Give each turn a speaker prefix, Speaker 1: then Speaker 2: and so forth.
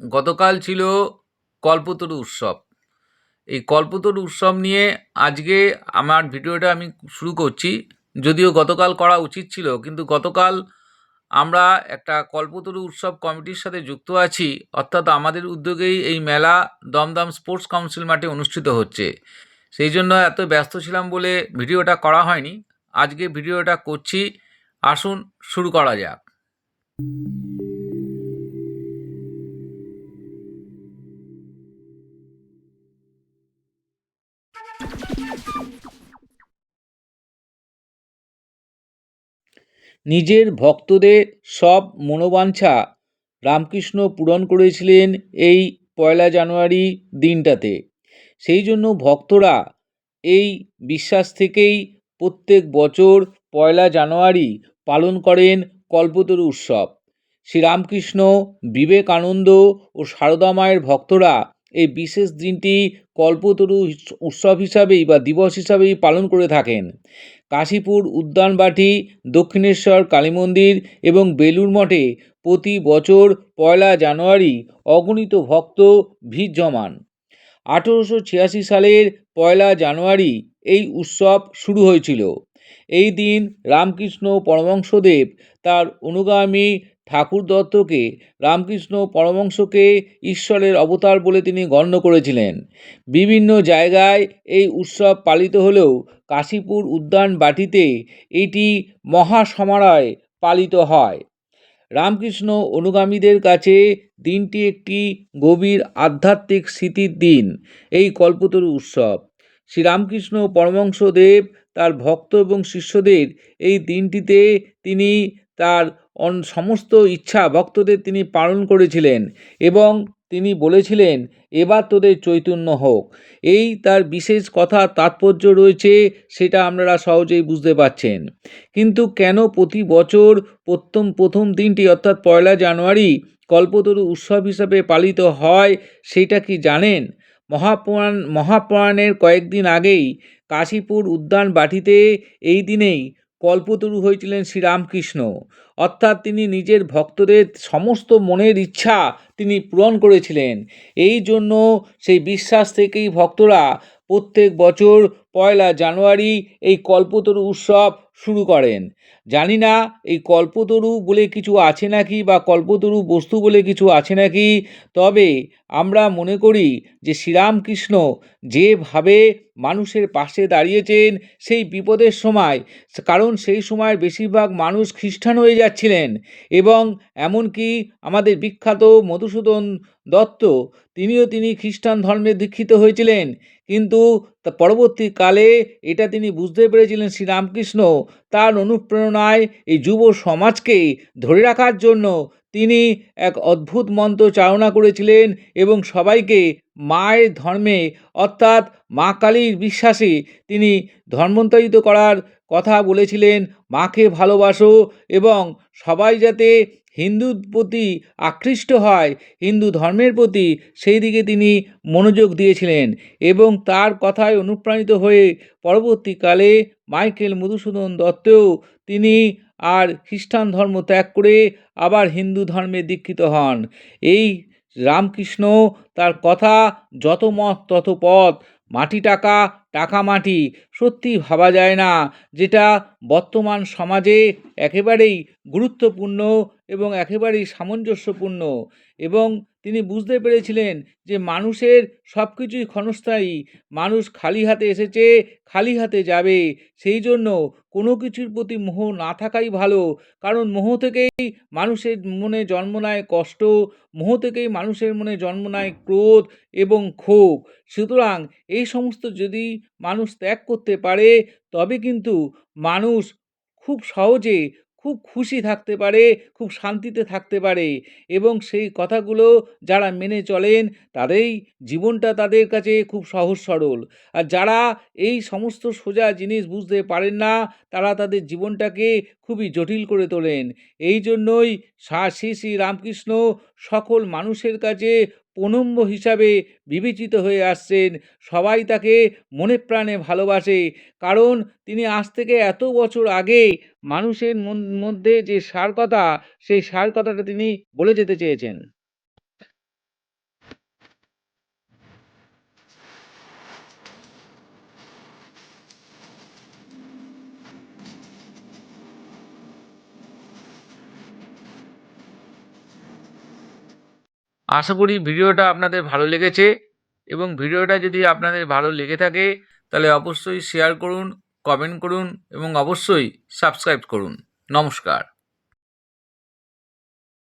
Speaker 1: গতকাল ছিল কল্পতরু উৎসব। এই কল্পতরু উৎসব নিয়ে আজকে আমার ভিডিওটা আমি শুরু করছি। যদিও গতকাল করা উচিত ছিল, কিন্তু গতকাল আমরা একটা কল্পতরু উৎসব কমিটির সাথে যুক্ত আছি। অর্থাৎ আমাদের উদ্যোগেই এই মেলা দমদম স্পোর্টস কাউন্সিল মাঠে অনুষ্ঠিত হচ্ছে। সেই জন্য এত ব্যস্ত ছিলাম বলে ভিডিওটা করা হয়নি। আজকে ভিডিওটা করছি। আসুন শুরু করা যাক। নিজের ভক্তদের সব মনোবাঞ্ছা রামকৃষ্ণ পূরণ করেছিলেন এই পয়লা জানুয়ারি দিনটাতে। সেই জন্য ভক্তরা এই বিশ্বাস থেকেই প্রত্যেক বছর পয়লা জানুয়ারি পালন করেন কল্পতরু উৎসব। শ্রীরামকৃষ্ণ, বিবেকানন্দ ও সারদা মায়ের ভক্তরা এই বিশেষ দিনটি কল্পতরু উৎসব হিসাবেই বা দিবস হিসাবেই পালন করে থাকেন। কাশীপুর উদ্যানবাটি, দক্ষিণেশ্বর কালী মন্দির এবং বেলুড় মঠে প্রতি বছর পয়লা জানুয়ারি অগণিত ভক্ত ভিড় জমান। আঠেরোশো ছিয়াশি সালের পয়লা জানুয়ারি এই উৎসব শুরু হয়েছিল। এই দিন রামকৃষ্ণ পরমহংসদেব তার অনুগামী ঠাকুর দত্তকে রামকৃষ্ণ পরমহংসকে ঈশ্বরের অবতার বলে তিনি গণ্য করেছিলেন। বিভিন্ন জায়গায় এই উৎসব পালিত হলেও কাশীপুর উদ্যান বাটিতে এটি মহাসমারোহে পালিত হয়। রামকৃষ্ণ অনুগামীদের কাছে দিনটি একটি গভীর আধ্যাত্মিক স্মৃতির দিন, এই কল্পতরু উৎসব। শ্রীরামকৃষ্ণ পরমহংসদেব, তার ভক্ত এবং শিষ্যদের এই দিনটিতে তিনি তার অন সমস্ত ইচ্ছা ভক্তদের তিনি পালন করেছিলেন এবং তিনি বলেছিলেন, এবার তোদের চৈতন্য হোক। এই তার বিশেষ কথা তাৎপর্য রয়েছে, সেটা আপনারা সহজেই বুঝতে পারছেন। কিন্তু কেন প্রতি বছর প্রথম প্রথম দিনটি, অর্থাৎ পয়লা জানুয়ারি, কল্পতরু উৎসব হিসাবে পালিত হয়, সেটা কি জানেন? মহাপুরাণ মহাপুরাণের কয়েকদিন আগেই কাশীপুর উদ্যান বাটিতে এই দিনেই কল্পতরু হয়েছিলেন শ্রীরামকৃষ্ণ। অর্থাৎ তিনি নিজের ভক্তদের সমস্ত মনের ইচ্ছা তিনি পূরণ করেছিলেন। এই জন্য সেই বিশ্বাস থেকেই ভক্তরা প্রত্যেক বছর পয়লা জানুয়ারি এই কল্পতরু উৎসব শুরু করেন। জানি না, এই কল্পতরু বলে কিছু আছে নাকি বা কল্পতরু বস্তু বলে কিছু আছে নাকি, তবে আমরা মনে করি যে শ্রীরামকৃষ্ণ যেভাবে মানুষের পাশে দাঁড়িয়েছেন, সেই বিপদের সময়, কারণ সেই সময় বেশিরভাগ মানুষ খ্রিস্টান হয়ে যাচ্ছিলেন এবং এমনকি আমাদের বিখ্যাত মধুসূদন দত্ত, তিনিও তিনি খ্রিস্টান ধর্মে দীক্ষিত হয়েছিলেন। কিন্তু তা পরবর্তীকালে এটা তিনি বুঝতে পেরেছিলেন শ্রীরামকৃষ্ণ তার অনুপ্রেরণায় এই যুব সমাজকে ধরে রাখার জন্য। তিনি এক অদ্ভুত মন্ত্র চালনা করেছিলেন এবং সবাইকে মায়ের ধর্মে অর্থাৎ মা কালীর বিশ্বাসে তিনি ধর্মান্তরিত করার কথা বলেছিলেন, মাকে ভালোবাসো এবং সবাই যাতে হিন্দুর প্রতি আকৃষ্ট হয়, হিন্দু ধর্মের প্রতি সেই দিকে তিনি মনোযোগ দিয়েছিলেন এবং তার কথায় অনুপ্রাণিত হয়ে পরবর্তীকালে মাইকেল মধুসূদন দত্তও তিনি আর খ্রিস্টান ধর্ম ত্যাগ করে আবার হিন্দু ধর্মে দীক্ষিত হন। এই রামকৃষ্ণ তার কথা যত মত তত পথ মাটি টাকা টাকা মাটি সত্যি ভাবা যায় না, যেটা বর্তমান সমাজে একেবারেই গুরুত্বপূর্ণ এবং একেবারেই সামঞ্জস্যপূর্ণ এবং তিনি বুঝতে পেরেছিলেন যে মানুষের সব কিছুই ক্ষণস্থায়ী। মানুষ খালি হাতে এসেছে, খালি হাতে যাবে। সেই জন্য কোনো কিছুর প্রতি মোহ না থাকাই ভালো। কারণ মোহ থেকেই মানুষের মনে জন্ম নেয় কষ্ট, মোহ থেকেই মানুষের মনে জন্ম নেয় ক্রোধ এবং ক্ষোভ। সুতরাং এই সমস্ত যদি মানুষ ত্যাগ করতে পারে, তবে কিন্তু মানুষ খুব সহজে খুব খুশি থাকতে পারে, খুব শান্তিতে থাকতে পারে এবং সেই কথাগুলো যারা মেনে চলেন তাদেরই জীবনটা তাদের কাছে খুব সহজ সরল। আর যারা এই সমস্ত সোজা জিনিস বুঝতে পারেন না, তারা তাদের জীবনটাকে খুবই জটিল করে তোলেন। এই জন্যই শ্রী শ্রী রামকৃষ্ণ সকল মানুষের কাছে প্রণম্য হিসাবে বিবেচিত হয়ে আসছেন। সবাই তাকে মনে প্রাণে ভালোবাসে। কারণ তিনি আজ থেকে এত বছর আগে মানুষের মধ্যে যে সার কথা, সেই সার কথাটা তিনি বলে যেতে চেয়েছেন। আশা করি ভিডিওটা আপনাদের ভালো লেগেছে এবং ভিডিওটা যদি আপনাদের ভালো লেগে থাকে, তাহলে অবশ্যই শেয়ার করুন কমেন্ট করুন এবং অবশ্যই সাবস্ক্রাইব করুন। নমস্কার।